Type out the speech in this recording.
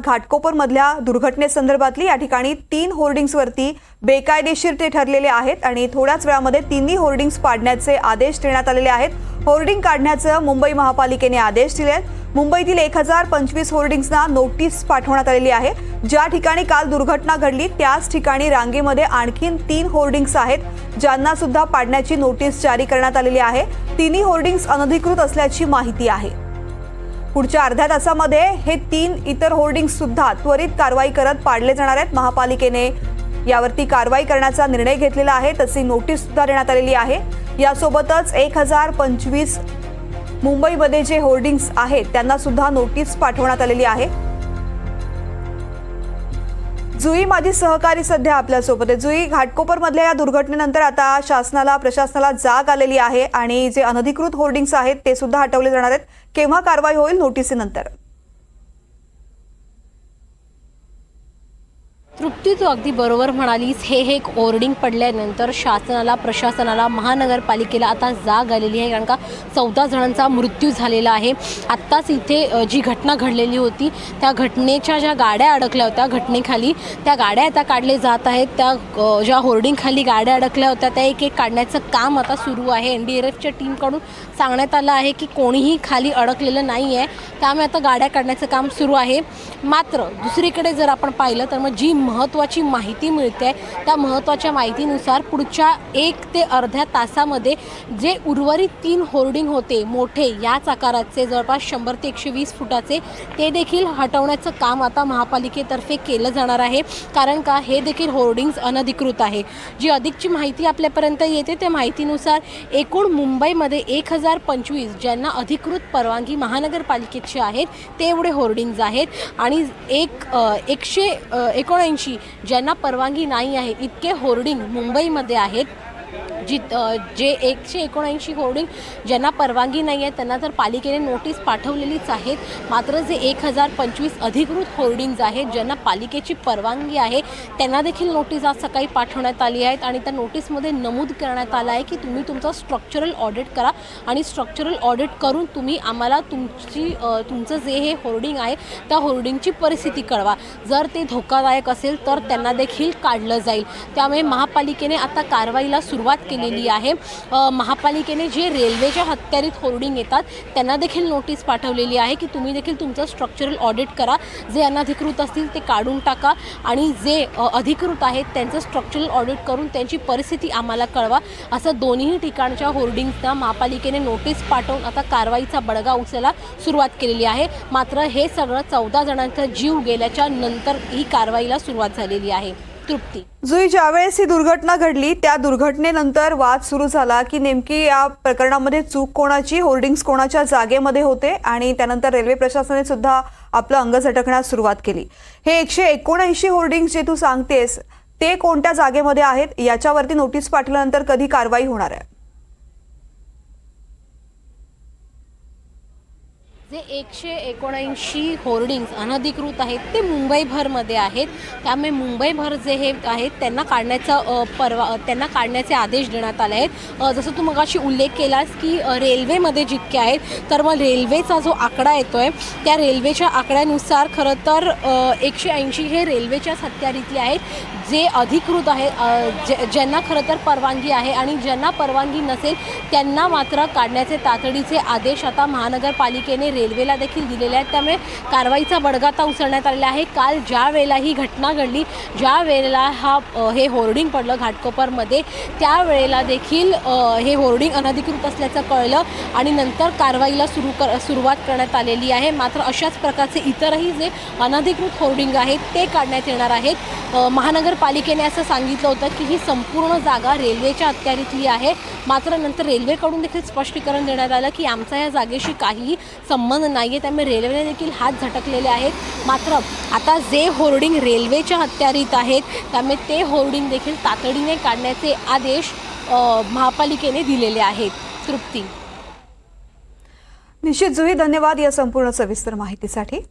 घाटकोपर मधल्या दुर्घटनेसंदर्भातली या ठिकाणी तीन होर्डिंग्सवरती बेकायदेशीर ते ठरलेले आहेत आणि थोड्याच वेळामध्ये तिन्ही होर्डिंग्स पाडण्याचे आदेश देण्यात आलेले आहेत. होर्डिंग काढण्याचं मुंबई महापालिकेने आदेश दिले आहेत. मुंबईतील एक हजार पंचवीस होर्डिंग्सना नोटीस पाठवण्यात आलेली आहे. ज्या ठिकाणी काल दुर्घटना घडली त्याच ठिकाणी रांगेमध्ये आणखीन तीन होर्डिंग्स आहेत ज्यांना सुद्धा पाडण्याची नोटीस जारी करण्यात आलेली आहे. तिन्ही होर्डिंग्स अनधिकृत असल्याची माहिती आहे. पुढच्या अर्ध्या तासामध्ये हे तीन इतर होर्डिंग सुद्धा त्वरित कारवाई करत पाडले जाणार आहेत. महापालिकेने यावरती कारवाई करण्याचा निर्णय घेतलेला आहे. तशी नोटीस सुद्धा देण्यात आलेली आहे. यासोबतच एक हजार पंचवीस मुंबईमध्ये जे होर्डिंग्स आहेत त्यांना सुद्धा नोटीस पाठवण्यात आलेली आहे. जुई माझी सहकारी सध्या आपल्यासोबत आहे जुई घाटकोपर मधल्या या दुर्घटनेनंतर आता शासनाला प्रशासनाला जाग आलेली आहे आणि जे अनधिकृत होर्डिंग्स आहेत ते सुद्धा हटवले जाणार आहेत. केव्हा कारवाई होईल? नोटीसीनंतर. तृप्ती तू अगदी बरोबर म्हणालीस. हे हे एक ओर्डिंग पडल्यानंतर शासनाला प्रशासनाला महानगरपालिकेला आता जाग आलेली आहे. कारण का चौदा जणांचा मृत्यू झालेला आहे. आत्ताच इथे जी घटना घडलेली होती त्या घटनेच्या ज्या गाड्या अडकल्या होत्या घटनेखाली त्या गाड्या आता काढले जात आहेत. त्या ज्या होर्डिंगखाली गाड्या अडकल्या होत्या त्या एक एक काढण्याचं काम आता सुरू आहे. एन डी आर एफच्या टीमकडून सांगण्यात आलं आहे की कोणीही खाली अडकलेलं नाही आहे. त्यामुळे आता गाड्या काढण्याचं काम सुरू आहे. मात्र दुसरीकडे जर आपण पाहिलं तर मग जी महत्त्वाची माहिती मिळते. त्या महत्त्वाच्या माहितीनुसार पुढच्या एक ते अर्ध्या तासामध्ये जे उर्वरित तीन होर्डिंग होते मोठे याच आकाराचे जवळपास शंभर ते एकशे वीस फुटाचे ते देखील हटवण्याचं काम आता महापालिकेतर्फे केलं जाणार आहे. कारण का हे देखील होर्डिंग्स अनधिकृत आहे. जी अधिकची माहिती आपल्यापर्यंत येते त्या माहितीनुसार एकूण मुंबईमध्ये एक हजार पंचवीस ज्यांना अधिकृत परवानगी महानगरपालिकेची आहेत ते एवढे होर्डिंग्ज आहेत. आणि एक एकशे एकोणऐंशी एकोणऐंशी ज्यांना परवानगी नाही आहे इतके होर्डिंग मुंबईमध्ये आहेत. जी जे एकशे एकोणऐंशी होर्डिंग ज्यांना परवानगी नाही आहे त्यांना तर पालिकेने नोटीस पाठवलेलीच आहेत. मात्र जे एक हजार पंचवीस अधिकृत होर्डिंग्ज आहेत ज्यांना पालिकेची परवानगी आहे त्यांना देखील नोटीस आज सकाळी पाठवण्यात आली आहेत आणि त्या नोटीसमध्ये नमूद करण्यात आलं आहे की तुम्ही तुमचं स्ट्रक्चरल ऑडिट करा आणि स्ट्रक्चरल ऑडिट करून तुम्ही आम्हाला तुमची तुमचं जे हे होर्डिंग आहे त्या होर्डिंगची परिस्थिती कळवा. जर ते धोकादायक असेल तर त्यांना देखील काढलं जाईल. त्यामुळे महापालिकेने आता कारवाईला सुरुवात केली केलेली आहे. महापालिकेने जे रेल्वेच्या हत्यारीत होर्डिंग येतात त्यांना देखील नोटीस पाठवलेली आहे की तुम्ही देखील तुमचं स्ट्रक्चरल ऑडिट करा. जे अनधिकृत असतील ते काढून टाका आणि जे अधिकृत आहेत त्यांचं स्ट्रक्चरल ऑडिट करून त्यांची परिस्थिती आम्हाला कळवा. असं दोन्ही ठिकाणच्या होर्डिंग्सना महापालिकेने नोटीस पाठवून आता कारवाईचा बडगा उचलायला सुरुवात केलेली आहे. मात्र हे सगळं चौदा जणांचा जीव गेल्याच्यानंतर ही कारवाईला सुरुवात झालेली आहे. तृप्ती. जुई ज्यावेळेस ही दुर्घटना घडली त्या दुर्घटनेनंतर वाद सुरू झाला की नेमकी या प्रकरणामध्ये चूक कोणाची होर्डिंग्स कोणाच्या जागेमध्ये होते आणि त्यानंतर रेल्वे प्रशासनाने सुद्धा आपलं अंग झटकण्यास सुरुवात केली. हे एकशे एकोणऐंशी होर्डिंग्स जे तू सांगतेस ते कोणत्या जागेमध्ये आहेत? याच्यावरती नोटीस पाठवल्यानंतर कधी कारवाई होणार आहे? जे एकशे एकोणऐंशी होर्डिंग्स अनधिकृत आहेत ते मुंबईभरमध्ये आहेत. त्यामुळे मुंबईभर जे हे आहेत त्यांना काढण्याचा परवा त्यांना काढण्याचे आदेश देण्यात आले आहेत. जसं तू मगाशी उल्लेख केलास की रेल्वेमध्ये जितके आहेत तर मग रेल्वेचा जो आकडा येतो आहे त्या रेल्वेच्या आकड्यानुसार खरं तर एकशे ऐंशी हे रेल्वेच्याच हत्यारीतले आहेत. जे अधिकृत आहे जे ज्यांना खरं तर परवानगी आहे आणि ज्यांना परवानगी नसेल त्यांना मात्र काढण्याचे तातडीचे आदेश आता महानगरपालिकेने रेल्वेला देखील दिलेले आहेत. त्यामुळे कारवाईचा बडगा आता उचलण्यात आलेला आहे. काल ज्या वेळेला ही घटना घडली ज्या वेळेला हा हे होर्डिंग पडलं घाटकोपरमध्ये त्यावेळेला देखील हे होर्डिंग अनधिकृत असल्याचं कळलं आणि नंतर कारवाईला सुरू कर सुरुवात करण्यात आलेली आहे. मात्र अशाच प्रकारचे इतरही जे अनधिकृत होर्डिंग आहेत ते काढण्यात येणार आहेत. महानगर महानगरपालिकेने असं सांगितलं होतं की ही संपूर्ण जागा रेल्वेच्या अखत्यारीतली आहे. मात्र नंतर रेल्वेकडून देखील स्पष्टीकरण देण्यात आलं की आमचा या जागेशी काहीही संबंध नाही आहे त्यामुळे रेल्वेने देखील हात झटकलेले आहेत. मात्र आता जे होर्डिंग रेल्वेच्या हत्यारीत आहेत त्यामुळे ते होर्डिंग देखील तातडीने काढण्याचे आदेश महापालिकेने दिलेले आहेत. तृप्ती. निश्चित जुही धन्यवाद या संपूर्ण सविस्तर माहितीसाठी.